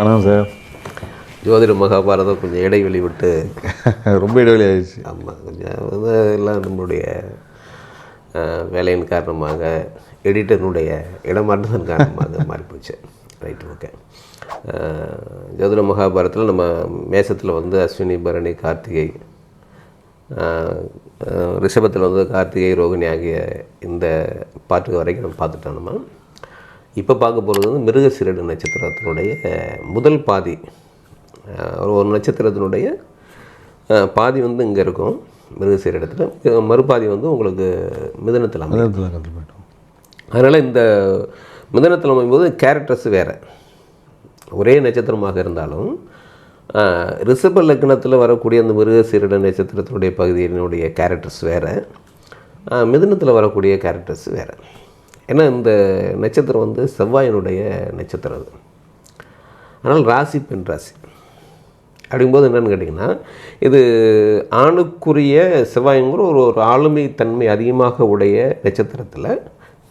வணக்கம் சார். ஜோதிட மகாபாரதம் கொஞ்சம் இடைவெளி விட்டு ரொம்ப இடைவெளி ஆயிடுச்சு. ஆமாம் கொஞ்சம் வந்து எல்லாம் நம்மளுடைய வேலையின் காரணமாக எடிட்டருடைய இடமாற்றத்தின் காரணமாக மாறி போச்சு ரைட் ஓகே ஜோதிட மகாபாரதத்தில் நம்ம மேசத்தில் வந்து அஸ்வினி பரணி கார்த்திகை ரிஷபத்தில் வந்து கார்த்திகை ரோகிணி ஆகிய இந்த பாட்டுக்கு வரைக்கும் நம்ம பார்த்துட்டோம் நம்ம. இப்போ பார்க்க போகிறது வந்து மிருகசீரடு நட்சத்திரத்தினுடைய முதல் பாதி. ஒரு நட்சத்திரத்தினுடைய பாதி வந்து இங்கே இருக்கும் மிருகசீரடத்தில். மறுபாதி வந்து உங்களுக்கு மிதனத்தில் அமையும். அதனால் இந்த மிதனத்தில் அமையும்போது கேரக்டர்ஸ் வேறு. ஒரே நட்சத்திரமாக இருந்தாலும் ரிஷப லக்னத்தில் வரக்கூடிய அந்த மிருகசீரட நட்சத்திரத்தினுடைய பகுதியினுடைய கேரக்டர்ஸ் வேறு. மிதனத்தில் வரக்கூடிய கேரக்டர்ஸ் வேறு. ஏன்னா இந்த நட்சத்திரம் வந்து செவ்வாயினுடைய நட்சத்திரம் அது. ஆனால் ராசி பெண் ராசி. அப்படிங்கும்போது என்னென்னு கேட்டிங்கன்னா இது ஆணுக்குரிய செவ்வாய்ங்கிற ஒரு ஒரு ஆளுமை தன்மை அதிகமாக உடைய நட்சத்திரத்தில்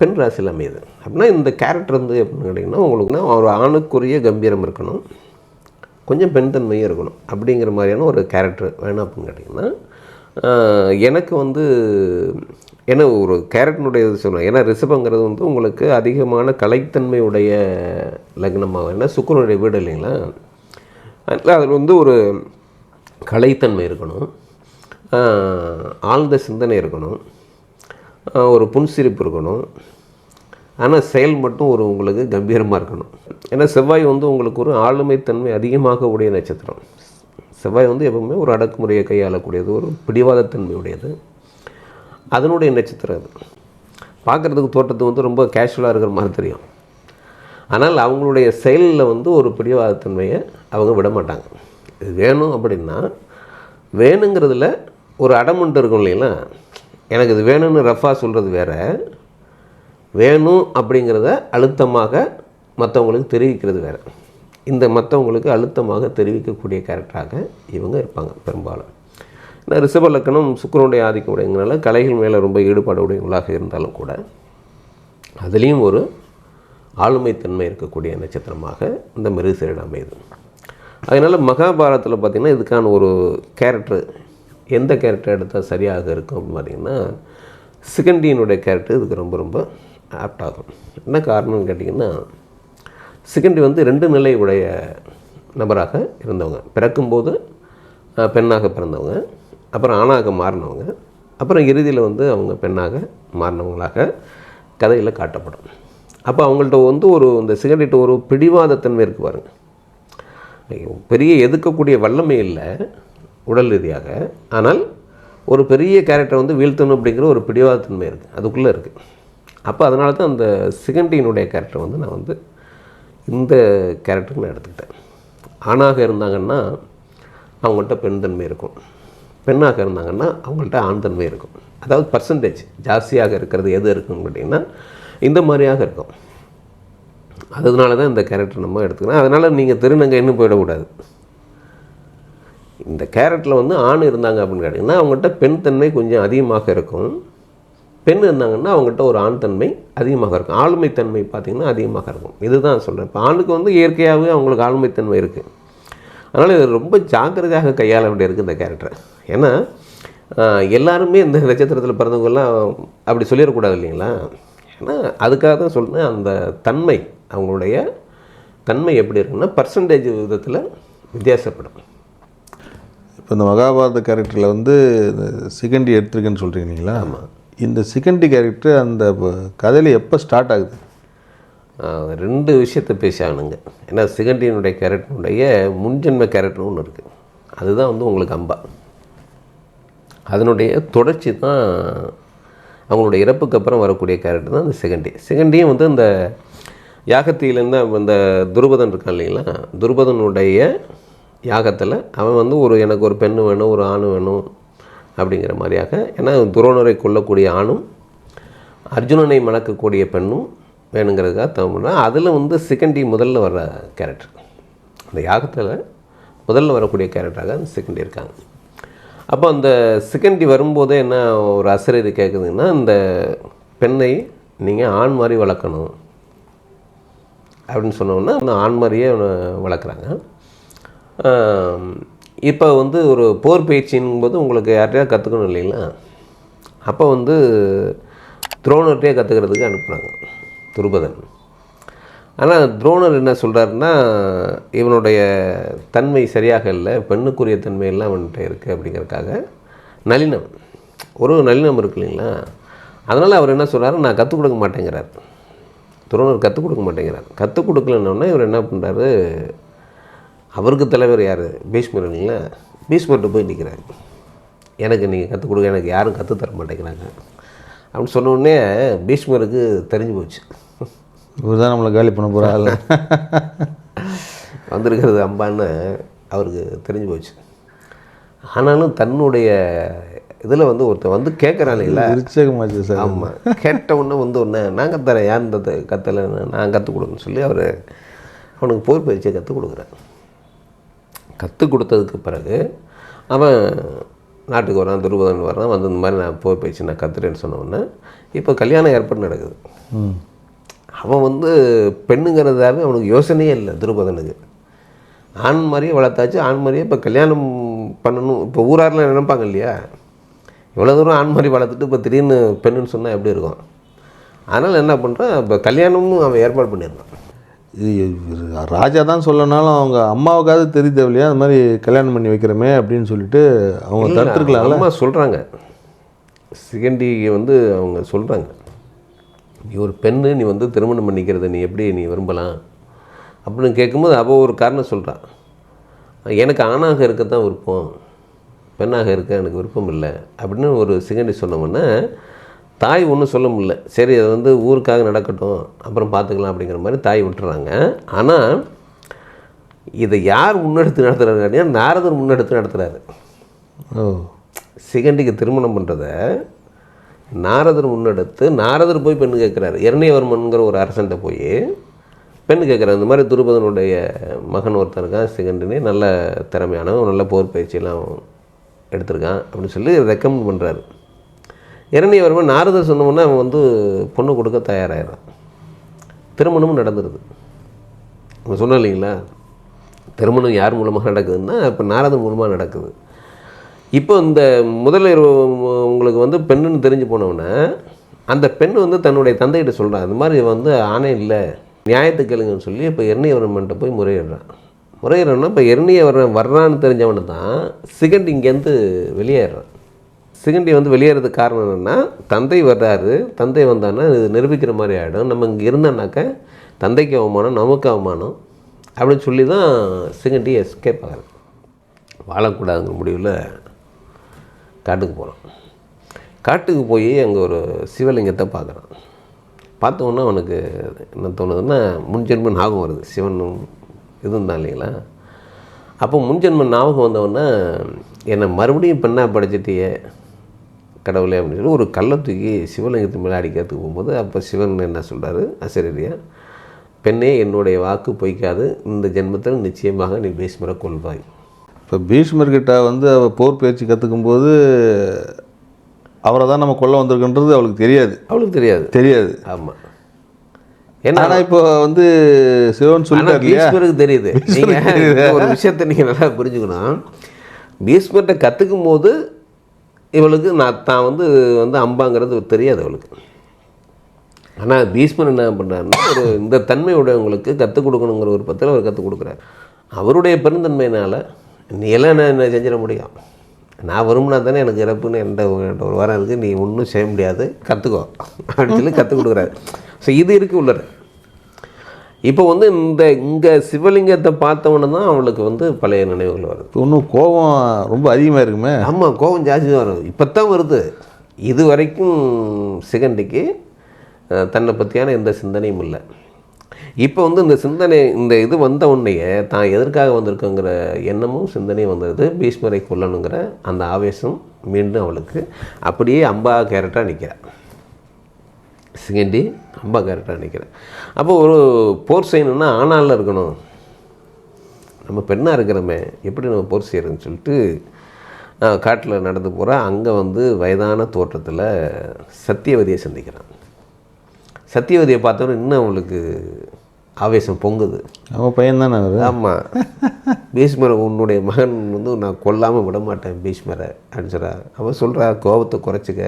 பெண் ராசியில் அமையுது. அப்படின்னா இந்த கேரக்டர் வந்து எப்படின்னு கேட்டிங்கன்னா உங்களுக்குன்னா ஒரு ஆணுக்குரிய கம்பீரம் இருக்கணும் கொஞ்சம் பெண் தன்மையும் இருக்கணும் அப்படிங்கிற மாதிரியான ஒரு கேரக்டர் வேணும் அப்படின்னு கேட்டிங்கன்னா எனக்கு வந்து ஏன்னா ஒரு கேரட்னுடைய இது சொல்லுவேன் ஏன்னா ரிஷபங்கிறது வந்து உங்களுக்கு அதிகமான கலைத்தன்மை உடைய லக்னமாக ஏன்னா சுக்கரனுடைய வீடு இல்லைங்களா? அதில் அதில் வந்து ஒரு கலைத்தன்மை இருக்கணும். ஆழ்ந்த சிந்தனை இருக்கணும். ஒரு புன்சிரிப்பு இருக்கணும். ஆனால் செயல் மட்டும் ஒரு உங்களுக்கு கம்பீரமாக இருக்கணும். ஏன்னா செவ்வாய் வந்து உங்களுக்கு ஒரு ஆளுமைத்தன்மை அதிகமாக உடைய நட்சத்திரம். செவ்வாய் வந்து எப்பவுமே ஒரு அடக்குமுறையை கையாளக்கூடியது ஒரு பிடிவாதத்தன்மை உடையது அதனுடைய நட்சத்திரம் அது. பார்க்குறதுக்கு தோட்டத்துக்கு வந்து ரொம்ப கேஷுவலாக இருக்கிற மாதிரி தெரியும். ஆனால் அவங்களுடைய செயலில் வந்து ஒரு பிடிவாதத்தன்மையை அவங்க விட மாட்டாங்க. இது வேணும் அப்படின்னா வேணுங்கிறதுல ஒரு அடமன்ட்டு இருக்கும் இல்லைங்களா? எனக்கு இது வேணும்னு ரஃபாக சொல்கிறது வேற. வேணும் அப்படிங்கிறத அழுத்தமாக மற்றவங்களுக்கு தெரிவிக்கிறது வேறு. இந்த மற்றவங்களுக்கு அழுத்தமாக தெரிவிக்கக்கூடிய கேரக்டராக இவங்க இருப்பாங்க பெரும்பாலும். ஏன்னா ரிஷப லக்கணம் சுக்கிரனுடைய ஆதிக்கம் உடையங்கனால கலைகள் மேலே ரொம்ப ஈடுபாடு உடையவங்களாக இருந்தாலும் கூட அதுலேயும் ஒரு ஆளுமைத்தன்மை இருக்கக்கூடிய நட்சத்திரமாக இந்த மிருசிரிடம் அமையுது. அதனால் மகாபாரதத்தில் பார்த்திங்கன்னா இதுக்கான ஒரு கேரக்டர் எந்த கேரக்டர் எடுத்தால் சரியாக இருக்கும் அப்படின்னு பார்த்திங்கன்னா சிகண்டியினுடைய கேரக்டர் இதுக்கு ரொம்ப ரொம்ப ஆப்ட் ஆகும். என்ன காரணம்னு கேட்டிங்கன்னா சிகண்டி வந்து ரெண்டு நிலை உடைய நபராக இருந்தவங்க. பிறக்கும்போது பெண்ணாக பிறந்தவங்க. அப்புறம் ஆணாக மாறினவங்க. அப்புறம் இறுதியில் வந்து அவங்க பெண்ணாக மாறினவங்களாக கதையில் காட்டப்படும். அப்போ அவங்கள்ட்ட வந்து ஒரு இந்த சிகரெட் ஒரு பிடிவாதத்தன்மை இருக்கு பாருங்க. பெரிய எதுக்கக்கூடிய வல்லமை இல்லை உடல் ரீதியாக. ஆனால் ஒரு பெரிய கேரக்டர் வந்து வீழ்த்தணும் அப்படிங்கிற ஒரு பிடிவாதத்தன்மை இருக்குது அதுக்குள்ளே இருக்குது அப்போ அதனால தான் அந்த சிகண்டியினுடைய கேரக்டர் வந்து நான் வந்து இந்த கேரக்டருக்கு நான் எடுத்துக்கிட்டேன். ஆணாக இருந்தாங்கன்னா அவங்கள்ட்ட பெண் தன்மை இருக்கும். பெண்ணாக இருந்தாங்கன்னா அவங்கள்ட்ட ஆண் தன்மை இருக்கும். அதாவது பர்சன்டேஜ் ஜாஸ்தியாக இருக்கிறது எது இருக்குன்னு கேட்டிங்கன்னா இந்த மாதிரியாக இருக்கும். அதனால தான் இந்த கேரக்டர் நம்ம எடுத்துக்கணும் அதனால் நீங்கள் திருநங்கை இன்னும் போயிடக்கூடாது. இந்த கேரட்டில் வந்து ஆண் இருந்தாங்க அப்படின்னு கேட்டிங்கன்னா அவங்கள்ட்ட பெண் தன்மை கொஞ்சம் அதிகமாக இருக்கும். பெண் இருந்தாங்கன்னா அவங்ககிட்ட ஒரு ஆண் தன்மை அதிகமாக இருக்கும். ஆளுமைத்தன்மை பார்த்திங்கன்னா அதிகமாக இருக்கும். இதுதான் சொல்கிறேன் இப்போ ஆணுக்கு வந்து இயற்கையாகவே அவங்களுக்கு ஆளுமைத்தன்மை இருக்குது அதனால் இது ரொம்ப ஜாக்கிரதையாக கையாள வேண்டியிருக்கு இந்த கேரக்டரை ஏன்னா எல்லாருமே இந்த நட்சத்திரத்தில் பிறந்தவங்கெல்லாம் அப்படி சொல்லிடக்கூடாது இல்லைங்களா? ஏன்னா அதுக்காக தான் சொல்கிறேன் அந்த தன்மை அவங்களுடைய தன்மை எப்படி இருக்குன்னா பர்சன்டேஜ் விதத்தில் வித்தியாசப்படும். இப்போ இந்த மகாபாரத கேரக்டரில் வந்து இந்த சிகண்டி எடுத்திருக்கேன்னு சொல்கிறீங்க இல்லைங்களா? இந்த சிகண்டி கேரக்டர் அந்த கதையில் எப்போ ஸ்டார்ட் ஆகுது? ரெண்டு விஷயத்தை பேசி ஏன்னா சிகண்டியனுடைய கேரக்டருடைய முன்ஜென்ம கேரக்டர் ஒன்று இருக்குது அதுதான் வந்து உங்களுக்கு அம்பா. அதனுடைய தொடர்ச்சி தான் அவங்களுடைய இறப்புக்கு அப்புறம் வரக்கூடிய கேரக்டர் தான் அந்த சிகண்டி சிகண்டியும் வந்து அந்த யாகத்திலேருந்து அந்த துருபதன் இருக்கான் இல்லைங்களா? துருபதனுடைய யாகத்தில் அவன் வந்து ஒரு எனக்கு ஒரு பெண்ணு வேணும் ஒரு ஆண் வேணும் அப்படிங்கிற மாதிரியாக ஏன்னா துரோணரை கொல்லக்கூடிய ஆணும் அர்ஜுனனை மணக்கக்கூடிய பெண்ணும் வேணுங்கிறதுக்காக தமிழ்னா அதில் வந்து செகண்டி முதல்ல வர கேரக்டர் அந்த யாகத்தில் முதல்ல வரக்கூடிய கேரக்டராக அந்த செகண்டி இருக்காங்க. அப்போ அந்த செகண்டி வரும்போதே என்ன ஒரு அசரீதி கேட்குதுன்னா இந்த பெண்ணை நீங்கள் ஆண் மாதிரி வளர்க்கணும். அப்படின்னு சொன்னோன்னா ஆண் மாதிரியே வளர்க்குறாங்க. இப்போ வந்து ஒரு போர் பயிற்சிங்கும் போது உங்களுக்கு யார்கிட்டயா கற்றுக்கணும் இல்லைங்களா? அப்போ வந்து துரோணர்கிட்டே கற்றுக்கிறதுக்கு அனுப்புகிறாங்க துருபதன் ஆனால் துரோணர் என்ன சொல்கிறாருன்னா இவனுடைய தன்மை சரியாக இல்லை பெண்ணுக்குரிய தன்மையெல்லாம் அவன்கிட்ட இருக்குது அப்படிங்கிறதுக்காக நளினம் ஒரு நளினம் இருக்கு இல்லைங்களா? அதனால் அவர் என்ன சொல்கிறாரு நான் கற்றுக் கொடுக்க மாட்டேங்கிறார். துரோணர் கற்றுக் கொடுக்க மாட்டேங்கிறார். கற்றுக் கொடுக்கலன்னொன்னே இவர் என்ன பண்ணுறாரு அவருக்கு தலைவர் யார்? பீஷ்மர் இல்லைங்களா? பீஷ்மர்கிட்ட போய் நிற்கிறாரு எனக்கு நீங்கள் கற்றுக் கொடுக்க எனக்கு யாரும் கற்றுத் தர மாட்டேங்கிறாங்க. அப்படின்னு சொன்ன உடனே பீஷ்மருக்கு தெரிஞ்சு போச்சு. இவர் தான் நம்மளை காலி பண்ண போகிறாள் வந்திருக்கிறது அம்பான்னு அவருக்கு தெரிஞ்சு போச்சு. ஆனாலும் தன்னுடைய இதில் வந்து ஒருத்தன் வந்து கேட்குறான் இல்லைங்களா உற்சாகமாச்சு சார். ஆமாம் கேட்ட உடனே வந்து ஒன்று நான் கத்துறேன். யார் இந்த கத்தலை? நான் கற்றுக் கொடுக்குன்னு சொல்லி அவர் அவனுக்கு போர் பயிற்சியை கற்றுக் கொடுக்குறேன் கற்றுக் கொடுத்ததுக்கு பிறகு அவன் நாட்டுக்கு வரான் துருபதன் வரான் வந்து இந்த மாதிரி நான் போர் பயிற்சி நான் கற்றுறேன்னு சொன்ன உடனே இப்போ கல்யாணம் ஏற்பாடு நடக்குது. அவன் வந்து பெண்ணுங்கிறதாவே அவனுக்கு யோசனையே இல்லை துருபதனுக்கு ஆண் மாதிரியே வளர்த்தாச்சு ஆண் மாதிரியே இப்போ கல்யாணம் பண்ணணும் இப்போ ஊராரில் நினைப்பாங்க இல்லையா? இவ்வளோ தூரம் ஆண் மாதிரி வளர்த்துட்டு இப்போ திடீர்னு பெண்ணுன்னு சொன்னால் எப்படி இருக்கும்? அதனால் என்ன பண்ணுறான் இப்போ கல்யாணமும் அவன் ஏற்பாடு பண்ணியிருந்தான் ராஜா தான் சொல்லனாலும் அவங்க அம்மாவுக்காவது தெரியுது இல்லையா அந்த மாதிரி கல்யாணம் பண்ணி வைக்கிறோமே அப்படின்னு சொல்லிட்டு அவங்க தடுத்துருக்கலாம்ல? அம்மா சொல்கிறாங்க சிகண்டி வந்து அவங்க சொல்கிறாங்க நீ ஒரு பெண்ணு நீ வந்து திருமணம் பண்ணிக்கிறத நீ எப்படி நீ விரும்பலாம்? அப்படின்னு கேட்கும்போது அவள் ஒரு காரணம் சொல்கிறான் எனக்கு ஆணாக இருக்க தான் விருப்பம். பெண்ணாக இருக்க எனக்கு விருப்பம் இல்லை. அப்படின்னு ஒரு சிகண்டி சொன்னோம்னா தாய் ஒன்றும் சொல்ல முடியல. சரி அது வந்து ஊருக்காக நடக்கட்டும் அப்புறம் பார்த்துக்கலாம் அப்படிங்கிற மாதிரி தாய் விட்டுறாங்க. ஆனால் இதை யார் முன்னெடுத்து நடத்துகிறாரு அப்படின்னா நாரதர் முன்னெடுத்து நடத்துகிறாரு ஓ. சிகண்டிக்கு திருமணம் பண்ணுறத நாரதர் முன்னெடுத்து நாரதர் போய் பெண்ணு கேட்குறாரு இரணியவர்மன்கிற ஒரு அரசன்ட்ட போய் பெண்ணு கேட்குறாரு இந்த மாதிரி துருபதனுடைய மகன் ஒருத்தன் இருக்கான் சிகண்டினே நல்ல திறமையானவன் நல்ல போர் பயிற்சியெல்லாம் எடுத்திருக்கான் அப்படின்னு சொல்லி ரெக்கமெண்ட் பண்ணுறாரு இரணியவர்மன் நாரதர் சொன்னோம்னா அவன் வந்து பொண்ணு கொடுக்க தயாராகிறான் திருமணமும் நடந்துருது. அவங்க சொன்னோம் இல்லைங்களா? திருமணம் யார் மூலமாக நடக்குதுன்னா இப்போ நாரதர் மூலமாக நடக்குது. இப்போ இந்த முதல்ல உங்களுக்கு வந்து பெண்ணுன்னு தெரிஞ்சு போனவுடனே அந்த பெண் வந்து தன்னுடைய தந்தைகிட்ட சொல்கிறான் இந்த மாதிரி வந்து ஆணை இல்லை நியாயத்தை கேளுங்கன்னு சொல்லி இப்போ எர்ணியவரன்கிட்ட போய் முறையிடுறான். முறையிடுறோன்னா இப்போ எர்ணியவரன் வர்றான்னு தெரிஞ்சவனு தான் சிகண்ட் இங்கேருந்து வெளியேறான் சிகண்டி வந்து வெளியேறதுக்கு காரணம் என்னென்னா தந்தை வர்றாரு தந்தை வந்தான்னா இது நிரூபிக்கிற மாதிரி ஆகிடும் நம்ம இங்கே இருந்தோன்னாக்க தந்தைக்கு அவமானம் நமக்கு அவமானம் அப்படின்னு சொல்லி தான் சிகண்டி எஸ்கேப் ஆகுது. வாழக்கூடாதுங்கிற முடிவில் காட்டுக்கு போகிறான் காட்டுக்கு போய் அங்கே ஒரு சிவலிங்கத்தை பார்க்குறான். பார்த்தோன்னா அவனுக்கு என்ன தோணுதுன்னா முன்ஜென்ம ஞாபகம் வருது. சிவனும் இது தான் இல்லைங்களா? அப்போ முன்ஜென்ம ஞாபகம் வந்தவொடனே என்னை மறுபடியும் பெண்ணாக படைச்சிட்டியே? கடவுளே அப்படின்னு சொல்லி ஒரு கல்லை தூக்கி சிவலிங்கத்து மேலே அடிக்கிறதுக்கு போகும்போது அப்போ சிவன் என்ன சொல்கிறாரு அசரீரியா பெண்ணே என்னுடைய வாக்கு பொய்க்காது. இந்த ஜென்மத்தில் நிச்சயமாக நீ பீஷ்மரை கொள்வாய் இப்போ பீஷ்மர்கிட்ட வந்து அவ போர் பயிற்சி கற்றுக்கும் போது அவரை தான் நம்ம கொல்ல வந்திருக்குன்றது அவளுக்கு தெரியாது. அவளுக்கு தெரியாது. தெரியாது. ஆமாம் ஏன்னா இப்போ வந்து சிவன் சொல்லிட்டார் பீஷ்மருக்கு தெரியுது. நீங்கள் ஒரு விஷயத்தை நீங்கள் நல்லா புரிஞ்சுக்கணும். பீஷ்மர்கிட்ட கற்றுக்கும் போது இவளுக்கு நான் தான் வந்து வந்து அம்பாங்கிறது தெரியாது அவளுக்கு. ஆனால் பீஷ்மர் என்ன பண்ணுறாருன்னா ஒரு இந்த தன்மை உடையவங்களுக்கு கற்றுக் கொடுக்கணுங்கிற ஒரு பத்தில் அவர் கற்றுக் கொடுக்குறாரு. அவருடைய பெருந்தன்மையினால் நீ எல்லாம் என்ன என்ன செஞ்சிட முடியும்? நான் வரும்னா தானே எனக்கு இறப்புன்னு எந்த ஒரு- ஒரு வாரம் இருக்குது நீ ஒன்றும் செய்ய முடியாது. கற்றுக்கோ அப்படின்னு சொல்லி கற்றுக் கொடுக்குறாரு. ஸோ இது இருக்குது உள்ளது இப்போ வந்து இந்த இங்கே சிவலிங்கத்தை பார்த்தவொன்னே தான் அவளுக்கு வந்து பழைய நினைவுகள் வருது. இன்னும் கோபம் ரொம்ப அதிகமாக இருக்குமே? ஆமாம் கோபம் ஜாஸ்தி தான் வரும் இப்போ தான் வருது. இது வரைக்கும் சிகண்டிக்கு தன்னை பற்றியான எந்த சிந்தனையும் இல்லை. இப்போ வந்து இந்த சிந்தனை இந்த இது வந்த உடனேயே தான் எதற்காக வந்திருக்குங்கிற எண்ணமும் சிந்தனையும் வந்தது. பீஷ்மரை கொல்லணுங்கிற அந்த ஆவேசம் மீண்டும் அவளுக்கு அப்படியே அம்பா கேரக்டராக நிற்கிறாள் சிகண்டி அம்பா கேரக்டராக நிற்கிறேன் அப்போ ஒரு போர் செய்யணும்னா ஆணாளில் இருக்கணும். நம்ம பெண்ணாக இருக்கிறோமே எப்படி நம்ம போர் செய்கிறோன்னு சொல்லிட்டு காட்டில் நடந்து போகிறா அங்கே வந்து வயதான தோற்றத்தில் சத்தியவதியை சந்திக்கிறான். சத்தியவதியை பார்த்தவொன்னே இன்னும் அவளுக்கு ஆவேசம் பொங்குது. அவன் பையன் தானே அவர்? ஆமாம் பீஷ்மரை உன்னுடைய மகன் வந்து நான் கொல்லாமல் விட மாட்டேன் பீஷ்மரை அப்படின்னு சொல்கிறா அவன் சொல்கிறா கோபத்தை குறைச்சிக்க.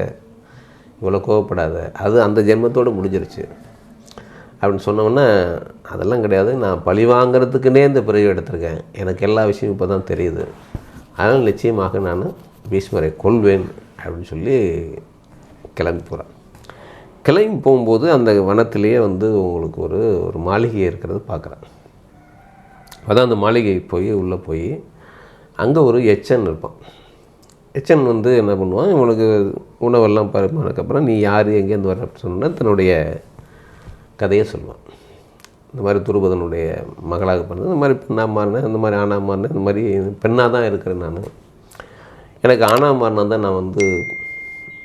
இவ்வளோ கோவப்படாத. அது அந்த ஜென்மத்தோடு முடிஞ்சிருச்சு. அப்படின்னு சொன்னோன்னா அதெல்லாம் கிடையாது. நான் பழி வாங்குறதுக்குன்னே இந்த பிறகு எடுத்திருக்கேன். எனக்கு எல்லா விஷயமும் இப்போ தான் தெரியுது. அதனால் நிச்சயமாக நான் பீஷ்மரை கொள்வேன் அப்படின்னு சொல்லி கிளம்பி போகிறேன் கிளம்பி போகும்போது அந்த வனத்திலேயே வந்து உங்களுக்கு ஒரு ஒரு மாளிகை இருக்கிறது பார்க்குறேன் அதான் அந்த மாளிகை போய் உள்ளே போய் அங்கே ஒரு எச்சன் இருப்பான். எச்சன் வந்து என்ன பண்ணுவான்? இவனுக்கு உணவெல்லாம் பரிமாறதுக்கப்புறம் நீ யார் எங்கேருந்து வர சொன்னால் தன்னுடைய கதையை சொல்லுவான். இந்த மாதிரி துருபதனுடைய மகளாக பிறந்தது. இந்த மாதிரி பெண்ணாக மாறினேன் இந்த மாதிரி ஆணாக மாறினேன் இந்த மாதிரி பெண்ணாக தான் இருக்கிறேன் நான். எனக்கு ஆணாக மாறினா தான் நான் வந்து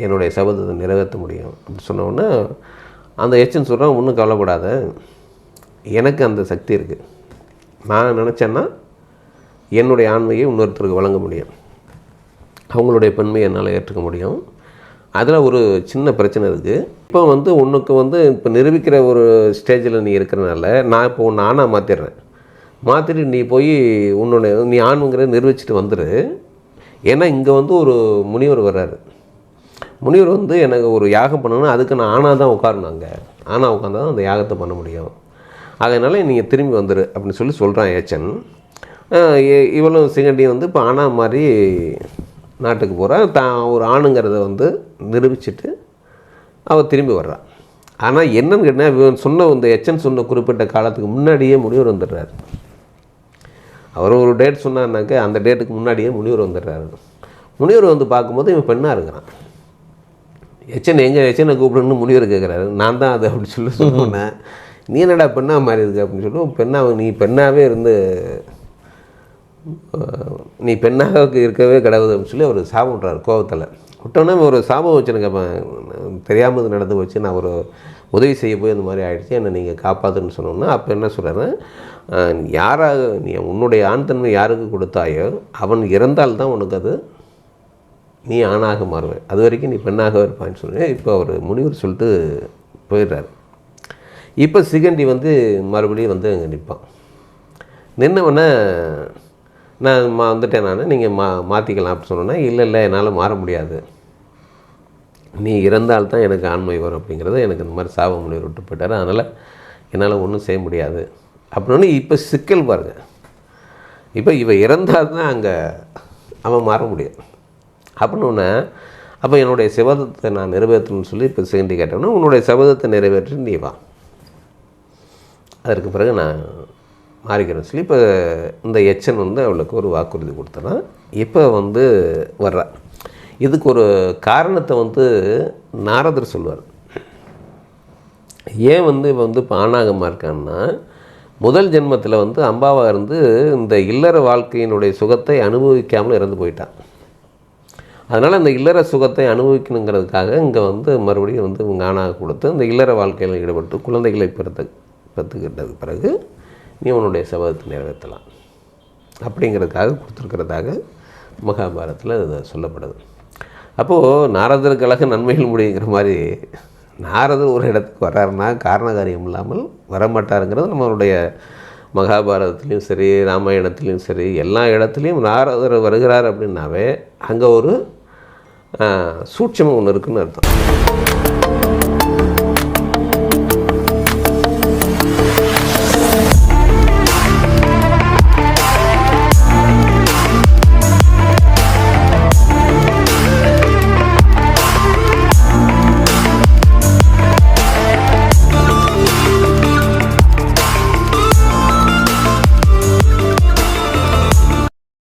என்னுடைய சபதத்தை நிறைவேற்ற முடியும் அப்படி சொன்னோடனே அந்த எச்சன் சொல்கிறான் ஒன்றும் கவலைப்படாத. எனக்கு அந்த சக்தி இருக்குது நான் நினச்சேன்னா என்னுடைய ஆண்மையை இன்னொருத்தருக்கு வழங்க முடியும். அவங்களுடைய பெண்மையை என்னால் ஏற்றுக்க முடியும். அதில் ஒரு சின்ன பிரச்சனை இருக்குது இப்போ வந்து உனக்கு வந்து இப்போ நிரூபிக்கிற ஒரு ஸ்டேஜில் நீ இருக்கிறனால நான் இப்போ உன்னை ஆணாக மாற்றிடுறேன் மாற்றிட்டு நீ போய் உன்னோட நீ ஆணுங்கிற நிரூபிச்சுட்டு வந்துடு ஏன்னா இங்கே வந்து ஒரு முனிவர் வர்றாரு. முனிவர் வந்து எனக்கு ஒரு யாகம் பண்ணணும் அதுக்கு நான் ஆணாக தான் உட்காரணும் அங்கே. ஆணாக உட்காந்தா தான் அந்த யாகத்தை பண்ண முடியும். அதனால் நீங்கள் திரும்பி வந்துடு அப்படின்னு சொல்லி சொல்கிறான் ஏச்சன். இ- இவளும் சிங்கண்டி வந்து இப்போ ஆனா மாதிரி நாட்டுக்கு போகிறான் தான் ஒரு ஆணுங்கிறத வந்து நிரூபிச்சிட்டு அவள் திரும்பி வர்றான் ஆனால் என்னன்னு கேட்டால் இவன் சொன்ன இந்த எச்சன் சொன்ன குறிப்பிட்ட காலத்துக்கு முன்னாடியே முனிவர் வந்துடுறாரு. அவர் ஒரு டேட் சொன்னார்னாக்க அந்த டேட்டுக்கு முன்னாடியே முனிவர் வந்துடுறாரு. முனிவர் வந்து பார்க்கும்போது இவன் பெண்ணாக இருக்கிறான். எச்சன் எங்கே எச்சனை கூப்பிடுன்னு முனிவர் கேட்குறாரு நான் தான் அது அப்படி சொல்லி சொன்னேன். நீ என்னடா பெண்ணாக மாறி இருக்கு அப்படின்னு சொல்லி பெண்ணாக நீ பெண்ணாகவே இருந்து நீ பெண்ணாக இருக்கவே கிடவுது அப்படின்னு சொல்லி அவர் சாபம் விட்றாரு கோவத்தில். விட்டோன்னே ஒரு சாபம் வச்சுருக்கேன் தெரியாமல் இது நடந்து போச்சு நான் ஒரு உதவி செய்ய போய் இந்த மாதிரி ஆகிடுச்சு என்னை நீங்கள் காப்பாற்றுன்னு சொன்னோன்னா அப்போ என்ன சொல்கிறேன் யாராக நீ உன்னுடைய ஆண் தன்மை யாருக்கு கொடுத்தாயோ அவன் இறந்தால் தான் உனக்கு அது நீ ஆணாக மாறுவேன். அது வரைக்கும் நீ பெண்ணாக இருப்பான்னு சொல்லி இப்போ அவர் முனிவர் சொல்லிட்டு போயிடுறாரு. இப்போ சிகண்டி வந்து மறுபடியும் வந்து அங்கே நிற்பான் நின்னவொடனே நான் மா வந்துட்டேன் நான். நீங்கள் மா மாற்றிக்கலாம் அப்படின்னு சொன்னோன்னா இல்லை இல்லை என்னால் மாற முடியாது. நீ இறந்தால் தான் எனக்கு ஆண்மை வரும் அப்படிங்கிறத எனக்கு இந்த மாதிரி சாப முனிவர் விட்டு போயிட்டார். அதனால் என்னால் ஒன்றும் செய்ய முடியாது. அப்படின்னு இப்போ சிக்கல் பாருங்கள் இப்போ இவ இறந்தால் தான் அங்கே அவன் மாற முடியும். அப்படின்னு அப்போ என்னுடைய சிவதத்தை நான் நிறைவேற்றணும்னு சொல்லி இப்போ சிகண்டி கேட்டோன்னா உன்னுடைய சபதத்தை நிறைவேற்றி நீ வா. அதற்கு பிறகு நான் மாறிக்கிறேன் சொல்லி இப்போ இந்த எச்சன் வந்து அவளுக்கு ஒரு வாக்குறுதி கொடுத்தனா இப்போ வந்து வர்றா. இதுக்கு ஒரு காரணத்தை வந்து நாரதர் சொல்லுவார். ஏன் வந்து இவன் வந்து இப்போ ஆணாகமாக இருக்கான்னா முதல் ஜென்மத்தில் வந்து அம்பாவாக இருந்து இந்த இல்லற வாழ்க்கையினுடைய சுகத்தை அனுபவிக்காமல் இறந்து போயிட்டான். அதனால் அந்த இல்லற சுகத்தை அனுபவிக்கணுங்கிறதுக்காக இங்கே வந்து மறுபடியும் வந்து ஆணாக கொடுத்து இந்த இல்லற வாழ்க்கையில் ஈடுபட்டு குழந்தைகளை பிறத்த பெற்றுக்கிட்டது பிறகு நீ உன்னுடைய சபதத்தை நிறைவேற்றலாம். அப்படிங்கிறதுக்காக கொடுத்துருக்கிறதாக மகாபாரத்தில் இது சொல்லப்படுது. அப்போது நாரதர் கழக நன்மைகள் முடியுங்கிற மாதிரி நாரதர் ஒரு இடத்துக்கு வர்றாருன்னா காரணகாரியம் இல்லாமல் வரமாட்டாருங்கிறது நம்மளுடைய மகாபாரதத்துலேயும் சரி ராமாயணத்துலேயும் சரி எல்லா இடத்துலையும் நாரதர் வருகிறார் அப்படின்னாவே அங்கே ஒரு சூட்சமம் ஒன்று இருக்குன்னு அர்த்தம்.